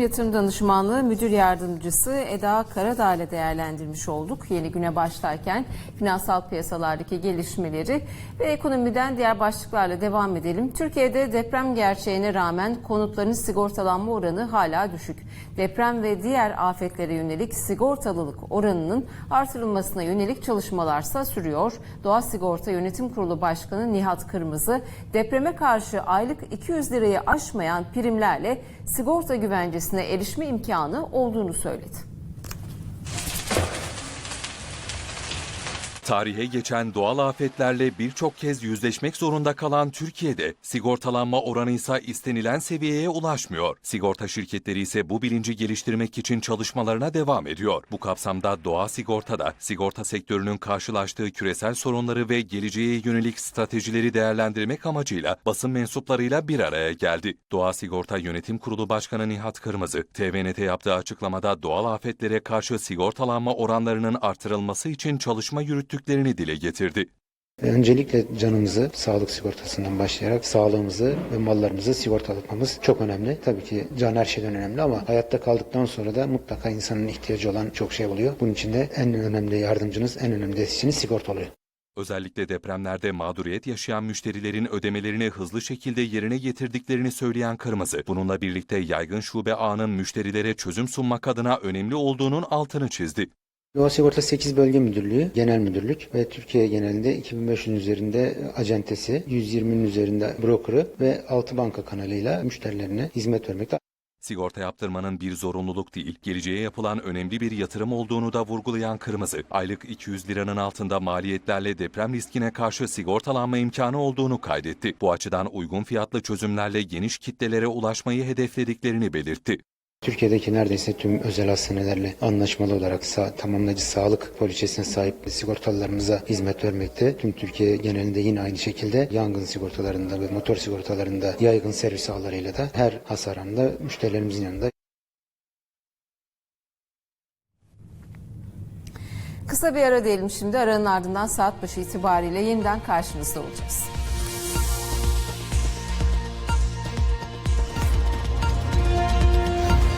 Yatırım Danışmanlığı Müdür Yardımcısı Eda Karadağ ile değerlendirmiş olduk. Yeni güne başlarken finansal piyasalardaki gelişmeleri ve ekonomiden diğer başlıklarla devam edelim. Türkiye'de deprem gerçeğine rağmen konutların sigortalanma oranı hala düşük. Deprem ve diğer afetlere yönelik sigortalılık oranının artırılmasına yönelik çalışmalarsa sürüyor. Doğa Sigorta Yönetim Kurulu Başkanı Nihat Kırmızı, depreme karşı aylık 200 lirayı aşmayan primlerle sigorta güvencesine erişme imkanı olduğunu söyledi. Tarihe geçen doğal afetlerle birçok kez yüzleşmek zorunda kalan Türkiye'de sigortalanma oranı ise istenilen seviyeye ulaşmıyor. Sigorta şirketleri ise bu bilinci geliştirmek için çalışmalarına devam ediyor. Bu kapsamda Doğa Sigorta da sigorta sektörünün karşılaştığı küresel sorunları ve geleceğe yönelik stratejileri değerlendirmek amacıyla basın mensuplarıyla bir araya geldi. Doğa Sigorta Yönetim Kurulu Başkanı Nihat Kırmızı, TVNT yaptığı açıklamada doğal afetlere karşı sigortalanma oranlarının artırılması için çalışma yürüttüklerini dile getirdi. Öncelikle canımızı sağlık sigortasından başlayarak sağlığımızı ve mallarımızı sigortalatmamız çok önemli. Tabii ki can her şeyden önemli ama hayatta kaldıktan sonra da mutlaka insanın ihtiyacı olan çok şey oluyor. Bunun için de en önemli yardımcınız, en önemli destekçiniz sigorta oluyor. Özellikle depremlerde mağduriyet yaşayan müşterilerin ödemelerini hızlı şekilde yerine getirdiklerini söyleyen Kırmızı, bununla birlikte yaygın şube ağının müşterilere çözüm sunmak adına önemli olduğunun altını çizdi. Doğa Sigorta 8 Bölge Müdürlüğü, Genel Müdürlük ve Türkiye genelinde 2500'ün üzerinde acentesi, 120'nin üzerinde brokerı ve 6 banka kanalıyla müşterilerine hizmet vermekte. Sigorta yaptırmanın bir zorunluluk değil, geleceğe yapılan önemli bir yatırım olduğunu da vurgulayan Kırmızı, aylık 200 liranın altında maliyetlerle deprem riskine karşı sigortalanma imkanı olduğunu kaydetti. Bu açıdan uygun fiyatlı çözümlerle geniş kitlelere ulaşmayı hedeflediklerini belirtti. Türkiye'deki neredeyse tüm özel hastanelerle anlaşmalı olarak sağ, tamamlayıcı sağlık poliçesine sahip sigortalılarımıza hizmet vermekte. Tüm Türkiye genelinde yine aynı şekilde yangın sigortalarında ve motor sigortalarında yaygın servis ağlarıyla da her hasar anında müşterilerimizin yanında Kısa bir ara diyelim şimdi. Aranın ardından saat başı itibariyle yeniden karşınızda olacağız.